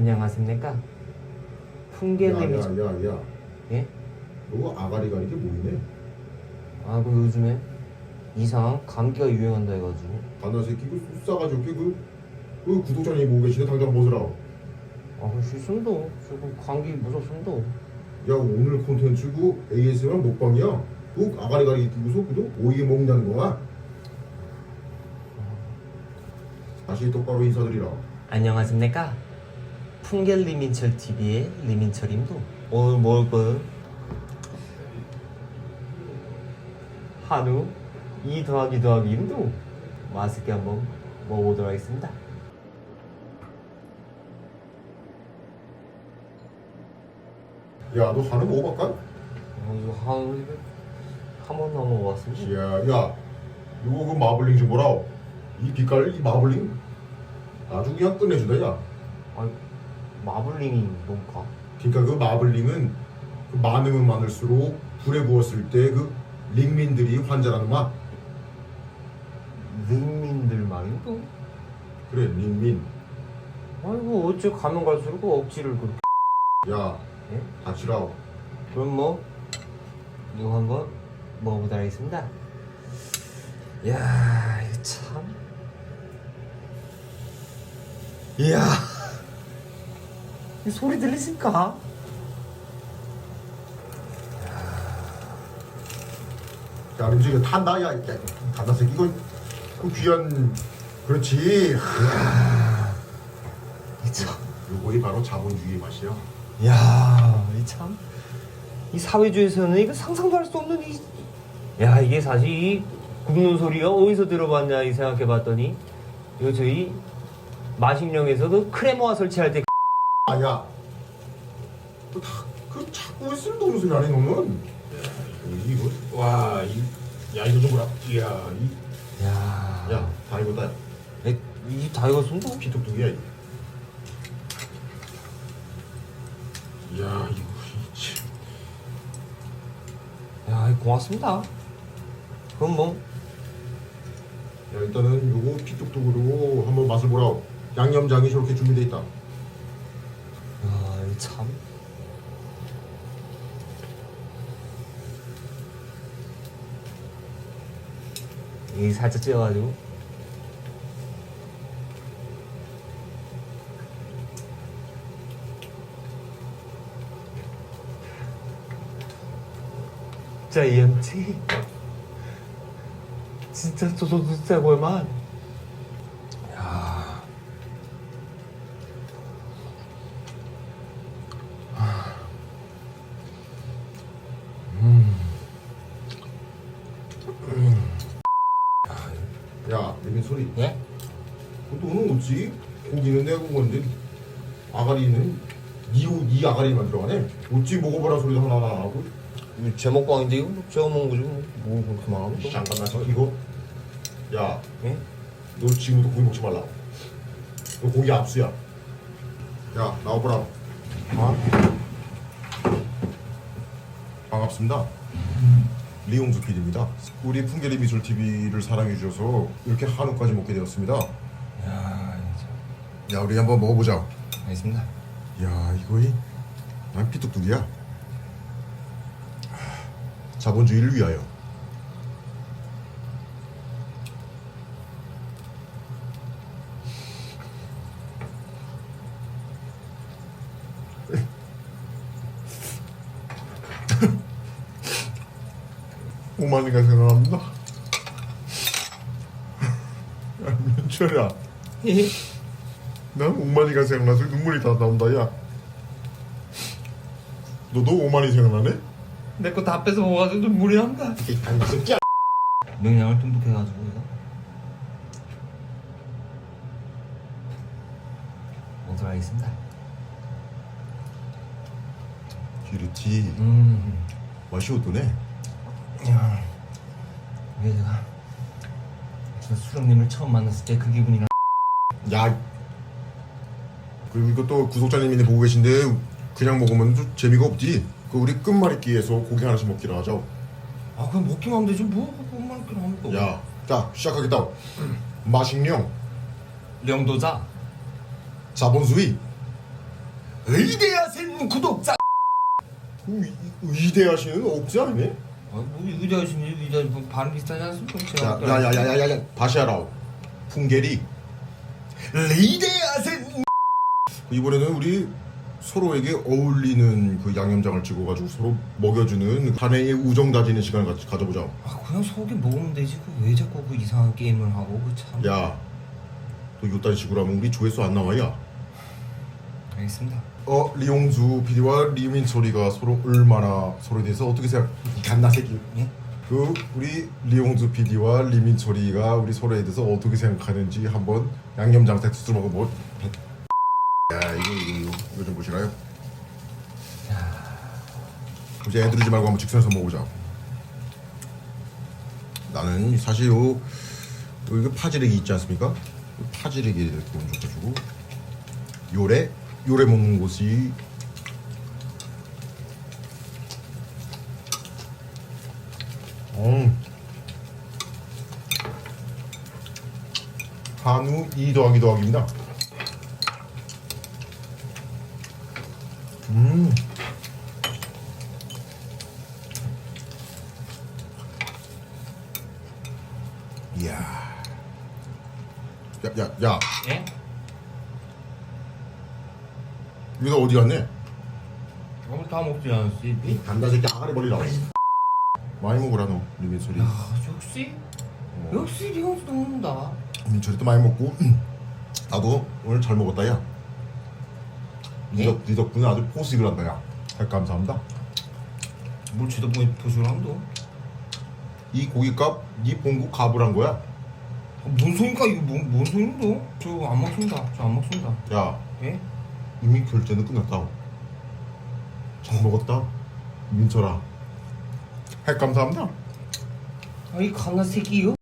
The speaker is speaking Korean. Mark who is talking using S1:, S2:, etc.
S1: 안녕하십니까? 풍계님이
S2: 야야야야
S1: 예?
S2: 너 아가리가 이게 뭐이네
S1: 아, 그 요즘에 이상 감기가 유행한다 해가지고
S2: 반나 새끼 그 쏘싸가지고 그, 그 구독자님 보고 계시네 당장 벗으라
S1: 아, 그 실수입니다. 지금 감기 무섭습니다.
S2: 야 오늘 콘텐츠 그 ASMR 먹방이야 그 아가리가리 끼고서 그도 오이게 먹는다는 거야 다시 똑바로 인사드리라
S1: 안녕하십니까? 풍계 리민철 TV의 리민철입니다. 오늘 먹을 한우 2 더하기 더하기 1도 맛있게 한번 먹어보도록 하겠습니다.
S2: 야 너 한우 먹어볼까?
S1: 어, 이거 한우 이거 한 번도 안 먹어봤습니다.
S2: 야 야 이거 그 마블링 좀 보라 이 빛깔 이 마블링 아주 그냥 끝내준다 야
S1: 아니, 마블링이 뭔가?
S2: 그러니까 그 마블링은 그 많으면 많을수록 불에 구웠을 때 그 링민들이 환자라는 맛.
S1: 링민들 말인가?
S2: 그래 링민.
S1: 아이고 어째 가면 갈수록 그 억지를 그렇게
S2: 야
S1: 예?
S2: 같이라
S1: 그럼 뭐 이거 한번 먹어보도록 하겠습니다. 이야 이거 참. 이야 이 소리 들리십니까?
S2: 야. 이거 탄다 야, 야 새끼 이거 그 귀한 그렇지.
S1: 이참.
S2: 요거이 바로 자본주의의 맛이야
S1: 이야 이 참. 이 사회주의에서는 이거 상상도 할 수 없는 이 야 이게 사실 이 굽는 소리가 어디서 들어봤냐 이 생각해봤더니 이거 저희 마식령에서도 크레모아 설치할 때
S2: 아야. 너다그 자꾸 쓸데없는 소리 안해 너는 이거? 와 이 야 이거 좀 보라. 이야
S1: 야,
S2: 이야다 익었다. 야.
S1: 이다 익었습니다.
S2: 피뚝뚝이야 이거 야 이거 참.
S1: 야, 고맙습니다. 그럼 뭐,
S2: 야 일단은 요거 피뚝뚝으로 한번 맛을 보라 양념장이 저렇게 준비돼 있다
S1: 야, 이 참. 이 살짝 찌어가지고. 진짜 EMT. 진짜 저도 진짜 볼만. 야.
S2: 야 여긴 소리.
S1: 예?
S2: 너는 어찌 고기는 내가 구운 건데 아가리는 니, 오- 니 아가리만 들어가네. 어찌 먹어보라 소리도 하나 안 하고.
S1: 이거 제 먹방인데 이거 제가 먹은 거지 뭐, 뭐 그렇게 말하면 또.
S2: 잠깐만 저 이거. 야
S1: 예?
S2: 너 지금부터 고기 먹지 말라. 너 고기 압수야. 야 나와보라.
S1: 아?
S2: 반갑습니다 리용수 PD입니다. 우리 풍계리 미술 TV를 사랑해 주셔서 이렇게 한우까지 먹게 되었습니다.
S1: 야,
S2: 야 우리 한번 먹어보자.
S1: 참. 알겠습니다.
S2: 야 이거이 난 피뚝뚝이야? 하, 자본주의를 위하여 오마니가 생각납니다 야 민철아 난 오마니가 생각나서 눈물이 다 나온다 야 너도 오마니 생각나네?
S1: 내 거 다 뺏어 먹어가지고 눈물이 난다.
S2: 아니 새끼야
S1: 명량을 이거. 먹도록 하겠습니다.
S2: 그렇지
S1: 음,
S2: 맛이 어떠네?
S1: 야, 이게 제가 저 수령님을 처음 만났을 때 그 기분이랑.
S2: 야 그리고 이것도 구독자님이 보고 계신데 그냥 먹으면 좀 재미가 없지 그 우리 끝말잇기에서 고기 하나씩 먹기로 하자
S1: 아, 그냥 먹기만 하면 되지 뭐, 뭐만 그냥 하면 또.
S2: 야, 자 시작하겠다 마식령.
S1: 령도자,
S2: 자본주의
S1: 의대하신 구독자.
S2: 의- 의대하시는 억지 아니네?
S1: 의대 뭐 발음 비슷하지 않습니까?
S2: 야야야야야야 다시 하라 풍계리.
S1: 의대하신
S2: 이번에는 우리 서로에게 어울리는 그 양념장을 찍어가지고 서로 먹여주는 단회의 우정 다지는 시간을 같이 가져보자.
S1: 아 그냥 소고기 먹으면 되지. 그왜 자꾸 그 이상한 게임을 하고? 그 참.
S2: 야 너 이딴 식으로 하면 우리 조회수 안 나와 야.
S1: 알겠습니다
S2: 어 리용주 PD와 리민철이가 서로 얼마나 서로에 대해서 어떻게 생각 이 갓나 새끼
S1: 예?
S2: 그 우리 리용주 PD와 리민철이가 우리 서로에 대해서 어떻게 생각하는지 한번 양념장 세트로 먹어 뭐 야, 이거 이거 이거 이거 좀 보시나요? 이제 애들이지 말고 한번 직선에서 먹어보자. 나는 사실 요, 요 이거 파지르기 있지 않습니까? 요 파지르기 이렇게 얹어가지고 요래 요래 먹는 곳이 음. 한우 2 더하기 더하기입니다. 음. 이야. 야, 야, 야.
S1: 예?
S2: 이거 어디 갔네?
S1: 오늘 다 먹지 않았지?
S2: 이 간다 새끼 아가리 벌리라. 많이 먹으라 너, 리민철이.
S1: 아 역시
S2: 어.
S1: 역시 리온수도 먹는다
S2: 민철이도 많이 먹고 나도 오늘 잘 먹었다 야. 니,
S1: 예?
S2: 덕, 니 덕분에 아주 포식을 한다 야. 잘 감사합니다.
S1: 뭘 지도 보니 보시를 한도
S2: 이 고깃값 니 봉구 값을 한 거야.
S1: 뭔 소리인가 이거 뭔, 뭔 소리인도? 저안 먹습니다 저 안 먹습니다
S2: 야
S1: 예?
S2: 이미 결제는 끝났다. 잘 먹었다. 민철아. 할 감사합니다.
S1: 아이 갓나 새끼 이거